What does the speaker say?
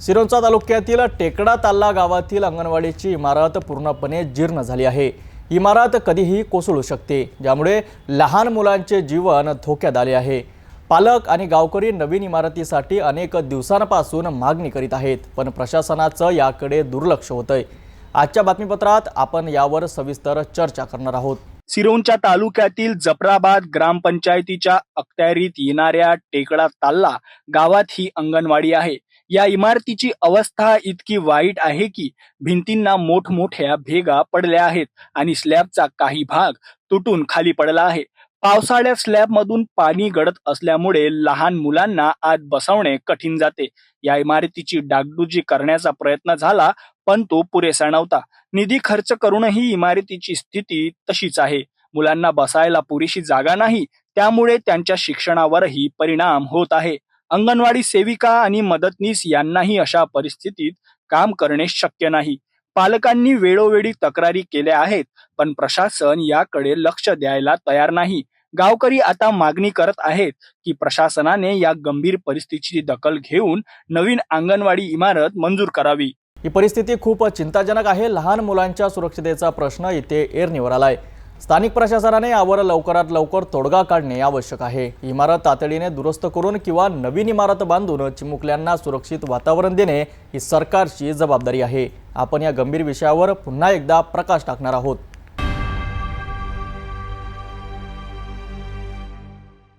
सिरोंचा तालुक्यातील टेकडा ताल्ला गावातील अंगणवाडीची इमारत पूर्णपणे जीर्ण झाली आहे. इमारत कधीही कोसळू शकते ज्यामुळे लहान मुलांचे जीवन धोक्यात आले आहे. पालक आणि गावकरी नवीन इमारतीसाठी अनेक दिवसांपासून मागणी करीत आहेत पण प्रशासनाचं याकडे दुर्लक्ष होतंय. आजच्या बातमीपत्रात आपण यावर सविस्तर चर्चा करणार आहोत. सिरोंच्या तालुक्यातील जफराबाद ग्रामपंचायतीच्या अखत्यारीत येणाऱ्या टेकडा ताल्ला गावात ही अंगणवाडी आहे. या इमारतीची अवस्था इतकी वाईट आहे की भिंतींना मोठमोठ्या भेगा पडल्या आहेत आणि स्लॅबचा काही भाग तुटून खाली पडला आहे. पावसाळ्यात स्लॅबमधून पाणी गळत असल्यामुळे लहान मुलांना आत बसवणे कठीण जाते. या इमारतीची डागडुजी करण्याचा प्रयत्न झाला पण तो पुरेसा नव्हता. निधी खर्च करूनही इमारतीची स्थिती तशीच आहे. मुलांना बसायला पुरेशी जागा नाही त्यामुळे त्यांच्या शिक्षणावरही परिणाम होत आहे. अंगणवाडी सेविका आणि मदतनीस यांनाही अशा परिस्थितीत काम करणे शक्य नाही. पालकांनी वेळोवेळी तक्रारी केल्या आहेत पण प्रशासन याकडे लक्ष द्यायला तयार नाही. गावकरी आता मागणी करत आहेत की प्रशासनाने या गंभीर परिस्थितीची दखल घेऊन नवीन अंगणवाडी इमारत मंजूर करावी. ही परिस्थिती खूप चिंताजनक आहे. लहान मुलांच्या सुरक्षतेचा प्रश्न इथे एरणीवर आलाय. स्थानिक प्रशासनाने यावर लवकरात लवकर तोडगा काढणे आवश्यक आहे. इमारत तातडीने दुरुस्त करून किंवा नवीन इमारत बांधून चिमुकल्यांना सुरक्षित वातावरण देणे ही सरकारची जबाबदारी आहे. आपण या गंभीर विषयावर पुन्हा एकदा प्रकाश टाकणार आहोत.